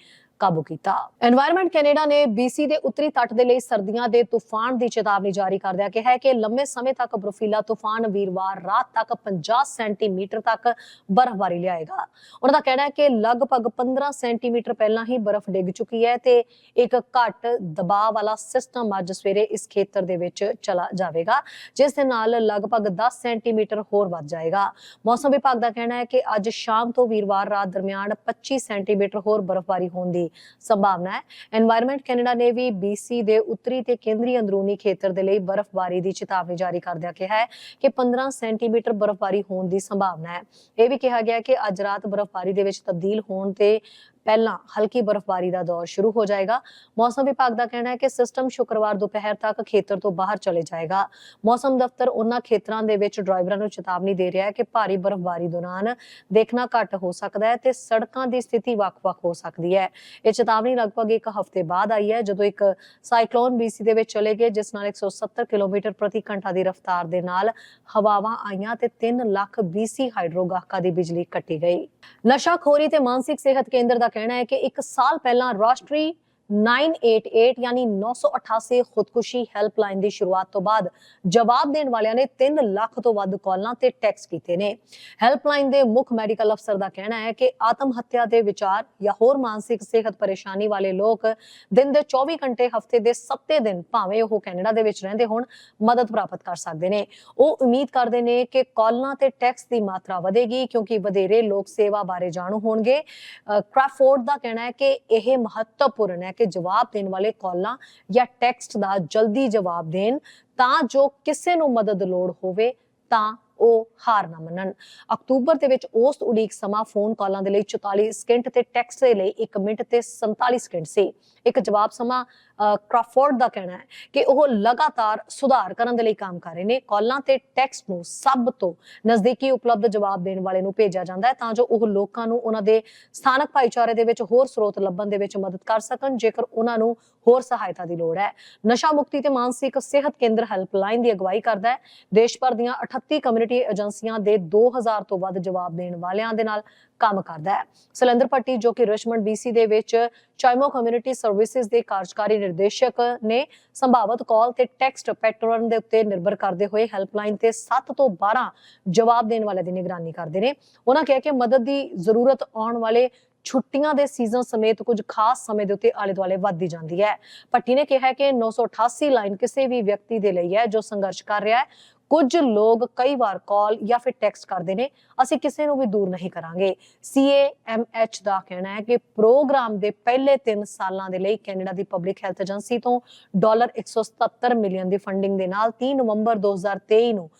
ਕਾਬੂ ਕੀਤਾ। এনवायरमेंट ਕੈਨੇਡਾ ਨੇ BC ਦੇ ਉੱਤਰੀ ਤੱਟ ਦੇ ਲਈ ਸਰਦੀਆਂ ਦੇ ਤੂਫਾਨ ਦੀ ਚੇਤਾਵਨੀ ਜਾਰੀ ਕਰਦਿਆਂ ਕਿਹਾ ਕਿ ਲੰਮੇ ਸਮੇਂ ਤੱਕ ਬਰਫੀਲਾ ਤੂਫਾਨ ਵੀਰਵਾਰ ਰਾਤ ਤੱਕ 50 ਸੈਂਟੀਮੀਟਰ ਤੱਕ ਬਰਫ਼ਬਾਰੀ ਲਿਆਏਗਾ। ਉਹਨਾਂ ਦਾ ਕਹਿਣਾ ਹੈ ਕਿ ਲਗਭਗ 15 ਸੈਂਟੀਮੀਟਰ ਪਹਿਲਾਂ ਹੀ ਬਰਫ਼ ਡਿੱਗ ਚੁੱਕੀ ਹੈ ਤੇ ਇੱਕ ਘੱਟ ਦਬਾਅ ਵਾਲਾ ਸਿਸਟਮ ਅੱਜ ਸਵੇਰੇ ਇਸ ਖੇਤਰ ਦੇ ਵਿੱਚ ਚਲਾ ਜਾਵੇਗਾ, ਜਿਸ ਦੇ ਨਾਲ ਲਗਭਗ 10 ਸੈਂਟੀਮੀਟਰ ਹੋਰ ਵੱਧ ਜਾਏਗਾ। ਮੌਸਮ ਵਿਭਾਗ ਦਾ ਕਹਿਣਾ ਹੈ ਕਿ ਅੱਜ ਸ਼ਾਮ ਤੋਂ ਵੀਰਵਾਰ ਰਾਤ ਦਰਮਿਆਨ 25 ਸੈਂਟੀਮੀਟਰ ਹੋਰ ਬਰਫ਼ਬਾਰੀ ਹੋਣ ਦੀ ਦੀ ਸੰਭਾਵਨਾ ਹੈ। এনवायरमेंट ਕੈਨੇਡਾ ਨੇ ਵੀ BC ਦੇ ਉੱਤਰੀ ਤੇ ਕੇਂਦਰੀ ਅੰਦਰੂਨੀ ਖੇਤਰ ਦੇ ਲਈ ਬਰਫ਼ਬਾਰੀ ਦੀ ਚੇਤਾਵਨੀ ਜਾਰੀ ਕਰਦਿਆਂ ਕਿਹਾ ਹੈ ਕਿ 15 ਸੈਂਟੀਮੀਟਰ ਬਰਫ਼ਬਾਰੀ ਹੋਣ ਦੀ ਸੰਭਾਵਨਾ ਹੈ। ਇਹ ਵੀ ਕਿਹਾ ਗਿਆ ਕਿ ਅੱਜ ਰਾਤ ਬਰਫ਼ਬਾਰੀ ਦੇ ਵਿੱਚ ਤਬਦੀਲ ਹੋਣ ਤੇ ਪਹਿਲਾਂ ਹਲਕੀ ਬਰਫ਼ਬਾਰੀ ਦਾ ਦੌਰ ਸ਼ੁਰੂ ਹੋ ਜਾਏਗਾ। ਮੌਸਮ ਵਿਭਾਗ ਦਾ ਕਹਿਣਾ ਹੈ ਕਿ ਸਿਸਟਮ ਸ਼ੁੱਕਰਵਾਰ ਦੁਪਹਿਰ ਤੱਕ ਖੇਤਰ ਤੋਂ ਬਾਹਰ ਚਲੇ ਜਾਏਗਾ। ਮੌਸਮ ਦਫ਼ਤਰ ਉਹਨਾਂ ਖੇਤਰਾਂ ਦੇ ਵਿੱਚ ਡਰਾਈਵਰਾਂ ਨੂੰ ਚੇਤਾਵਨੀ ਦੇ ਰਿਹਾ ਹੈ ਕਿ ਭਾਰੀ ਬਰਫ਼ਬਾਰੀ ਦੌਰਾਨ ਦੇਖਣਾ ਘੱਟ ਹੋ ਸਕਦਾ ਹੈ ਤੇ ਸੜਕਾਂ ਦੀ ਸਥਿਤੀ ਵੱਖ-ਵੱਖ ਹੋ ਸਕਦੀ ਹੈ। ਇਹ ਚੇਤਾਵਨੀ ਲਗਭਗ ਇੱਕ ਹਫ਼ਤੇ ਬਾਅਦ ਆਈ ਹੈ, ਜਦੋਂ ਇੱਕ ਸਾਈਕਲੋਨ ਬੀਸੀ ਦੇ ਵਿੱਚ ਚਲੇ ਗਏ, ਜਿਸ ਨਾਲ 170 ਕਿਲੋਮੀਟਰ ਪ੍ਰਤੀ ਘੰਟਾ ਦੀ ਰਫ਼ਤਾਰ ਦੇ ਨਾਲ ਹਵਾਵਾਂ ਆਈਆਂ ਤੇ 3 ਲੱਖ BC ਹਾਈਡਰੋ ਗਾਹਕਾਂ ਦੀ ਬਿਜਲੀ ਕੱਟੀ ਗਈ। ਨਸ਼ਾਖੋਰੀ ਤੇ ਮਾਨਸਿਕ ਸਿਹਤ ਕੇਂਦਰ ਦਾ ਕਹਿਣਾ ਹੈ ਕਿ ਇੱਕ ਸਾਲ ਪਹਿਲਾਂ ਰਾਸ਼ਟਰੀ 988 ਯਾਨੀ 988 ਖੁਦਕੁਸ਼ੀ ਹੈਲਪਲਾਈਨ ਦੀ ਸ਼ੁਰੂਆਤ ਤੋਂ ਬਾਅਦ ਜਵਾਬ ਦੇਣ ਵਾਲਿਆਂ ਨੇ 3 ਲੱਖ ਤੋਂ ਵੱਧ ਕਾਲਾਂ ਤੇ ਟੈਕਸ ਕੀਤੇ ਨੇ। ਹੈਲਪਲਾਈਨ ਦੇ ਮੁੱਖ ਮੈਡੀਕਲ ਅਫਸਰ ਦਾ ਕਹਿਣਾ ਹੈ ਕਿ ਆਤਮ ਹੱਤਿਆ ਦੇ ਵਿਚਾਰ ਜਾਂ ਹੋਰ ਮਾਨਸਿਕ ਸਿਹਤ ਪਰੇਸ਼ਾਨੀ ਵਾਲੇ ਲੋਕ ਦਿਨ ਦੇ 24 ਘੰਟੇ ਹਫ਼ਤੇ ਦੇ 7 ਦਿਨ ਭਾਵੇਂ ਉਹ ਕੈਨੇਡਾ ਦੇ ਵਿੱਚ ਰਹਿੰਦੇ ਹੋਣ ਮਦਦ ਪ੍ਰਾਪਤ ਕਰ ਸਕਦੇ ਨੇ। ਉਹ ਉਮੀਦ ਕਰਦੇ ਨੇ ਕਿ ਕਾਲਾਂ ਤੇ ਟੈਕਸ ਦੀ ਮਾਤਰਾ ਵਧੇਗੀ ਕਿਉਂਕਿ ਵਧੇਰੇ ਲੋਕ ਸੇਵਾ ਬਾਰੇ ਜਾਣੂ ਹੋਣਗੇ। ਅ, ਕ੍ਰਾਫੋਰਡ ਦਾ ਕਹਿਣਾ ਹੈ ਕਿ ਇਹ ਮਹੱਤਵਪੂਰਨ ਹੈ ਕਿ ਜਵਾਬ ਦੇਣ ਵਾਲੇ ਕਾਲਾਂ ਜਾਂ ਟੈਕਸਟ ਦਾ ਜਲਦੀ ਜਵਾਬ ਦੇਣ, ਤਾਂ ਜੋ ਕਿਸੇ ਨੂੰ ਮਦਦ ਲੋੜ ਹੋਵੇ, ਤਾਂ ਉਹ ਹਾਰ ਨਾ ਮੰਨਣ। ਅਕਤੂਬਰ ਦੇ ਵਿੱਚ ਔਸਤ ਉਡੀਕ ਸਮਾਂ ਫੋਨ ਕਾਲਾਂ ਦੇ ਲਈ 44 ਸਕਿੰਟ ਤੇ ਟੈਕਸਟ ਦੇ ਲਈ 1 ਮਿੰਟ ਤੇ 47 ਸਕਿੰਟ ਸੀ। ਇੱਕ ਜਵਾਬ ਸਮਾਂ ਕ੍ਰਾਫੋਰਡ ਦਾ ਕਹਿਣਾ ਹੈ ਕਿ ਉਹ ਲਗਾਤਾਰ ਸੁਧਾਰ ਕਰਨ ਦੇ ਲਈ ਕੰਮ ਕਰ ਰਹੇ ਨੇ। ਕਾਲਾਂ ਤੇ ਟੈਕਸਟ ਨੂੰ ਸਭ ਤੋਂ ਨਜ਼ਦੀਕੀ ਉਪਲਬਧ ਜਵਾਬ ਦੇਣ ਵਾਲੇ ਨੂੰ ਭੇਜਿਆ ਜਾਂਦਾ ਹੈ ਤਾਂ ਜੋ ਉਹ ਲੋਕਾਂ ਨੂੰ ਉਹਨਾਂ ਦੇ ਸਥਾਨਕ ਭਾਈਚਾਰੇ ਦੇ ਵਿੱਚ ਹੋਰ ਸਰੋਤ ਲੱਭਣ ਦੇ ਵਿੱਚ ਮਦਦ ਕਰ ਸਕਣ, ਜੇਕਰ ਉਹਨਾਂ ਨੂੰ ਹੋਰ ਸਹਾਇਤਾ ਦੀ ਲੋੜ ਹੈ। ਨਸ਼ਾ ਮੁਕਤੀ ਤੇ ਮਾਨਸਿਕ ਸਿਹਤ ਕੇਂਦਰ ਹੈਲਪਲਾਈਨ ਦੀ ਅਗਵਾਈ ਕਰਦਾ ਹੈ। ਦੇਸ਼ ਭਰ ਦੀਆਂ 38 ਕਮਿਊਨਿਟੀ ਏਜੰਸੀਆਂ ਦੇ 2000 ਤੋਂ ਵੱਧ ਜਵਾਬ ਦੇਣ ਵਾਲਿਆਂ ਦੇ ਨਾਲ ਕੰਮ ਕਰਦਾ ਹੈ। ਸਲੰਦਰ ਪੱਟੀ ਜੋ ਕਿ ਰਿਚਮੰਡ BC ਦੇ ਵਿੱਚ ਚਾਈਮੋ ਕਮਿਊਨਿਟੀ ਸਰਵਿਸਿਜ਼ ਦੇ ਕਾਰਜਕਾਰੀ ਨਿਰਦੇਸ਼ਕ ਨੇ ਸੰਭਾਵਤ ਕਾਲ ਤੇ ਟੈਕਸਟ ਪੈਟਰਨ ਦੇ ਉੱਤੇ ਨਿਰਭਰ ਕਰਦੇ ਹੋਏ ਹੈਲਪਲਾਈਨ ਤੇ 7 ਤੋਂ 12 ਜਵਾਬ ਦੇਣ ਵਾਲਿਆਂ ਦੀ ਨਿਗਰਾਨੀ ਕਰਦੇ ਨੇ। ਉਹਨਾਂ ਕਿਹਾ ਕਿ ਮਦਦ ਦੀ ਜ਼ਰੂਰਤ ਆਉਣ ਵਾਲੇ ਛੁੱਟੀਆਂ ਦੇ ਸੀਜ਼ਨ ਸਮੇਤ ਕੁਝ ਖਾਸ ਸਮੇਂ ਦੇ ਉੱਤੇ ਆਲੇ ਦੁਆਲੇ ਵੱਧਦੀ ਜਾਂਦੀ ਹੈ। ਭੱਟੀ ਨੇ ਕਿਹਾ ਕਿ 988 ਲਾਈਨ ਕਿਸੇ ਵੀ ਵਿਅਕਤੀ ਦੇ ਲਈ ਹੈ ਜੋ ਸੰਘਰਸ਼ ਕਰ ਰਿਹਾ ਹੈ। ਕੁਝ ਲੋਕ ਕਈ ਵਾਰ ਕਾਲ ਜਾਂ ਫਿਰ ਟੈਕਸਟ ਕਰਦੇ ਨੇ, ਅਸੀਂ ਕਿਸੇ ਨੂੰ ਵੀ ਦੂਰ ਨਹੀਂ ਕਰਾਂਗੇ। CAMH ਦਾ ਕਹਿਣਾ ਹੈ ਕਿ ਪ੍ਰੋਗਰਾਮ ਦੇ ਪਹਿਲੇ 3 ਸਾਲਾਂ ਦੇ ਲਈ ਕੈਨੇਡਾ ਦੀ ਪਬਲਿਕ ਹੈਲਥ ਏਜੰਸੀ ਤੋਂ ਡਾਲਰ 177 ਮਿਲੀਅਨ ਦੀ ਫੰਡਿੰਗ ਦੇ ਨਾਲ 3 ਨਵੰਬਰ 2023 ਨੂੰ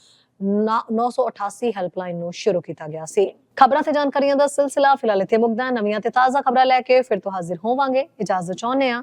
ਨਾ- 988 ਹੈਲਪਲਾਈਨ ਨੂੰ ਸ਼ੁਰੂ ਕੀਤਾ ਗਿਆ ਸੀ। ਖਬਰਾਂ ਤੇ ਜਾਣਕਾਰੀਆਂ ਦਾ ਸਿਲਸਿਲਾ ਫਿਲਹਾਲ ਇੱਥੇ ਮੁੱਕਦਾ ਨਵੀਆਂ ਤੇ ਤਾਜ਼ਾ ਖਬਰਾਂ ਲੈ ਕੇ ਫਿਰ ਤੋਂ ਹਾਜ਼ਰ ਹੋਵਾਂਗੇ। ਇਜਾਜ਼ਤ ਚਾਹੁੰਦੇ ਆ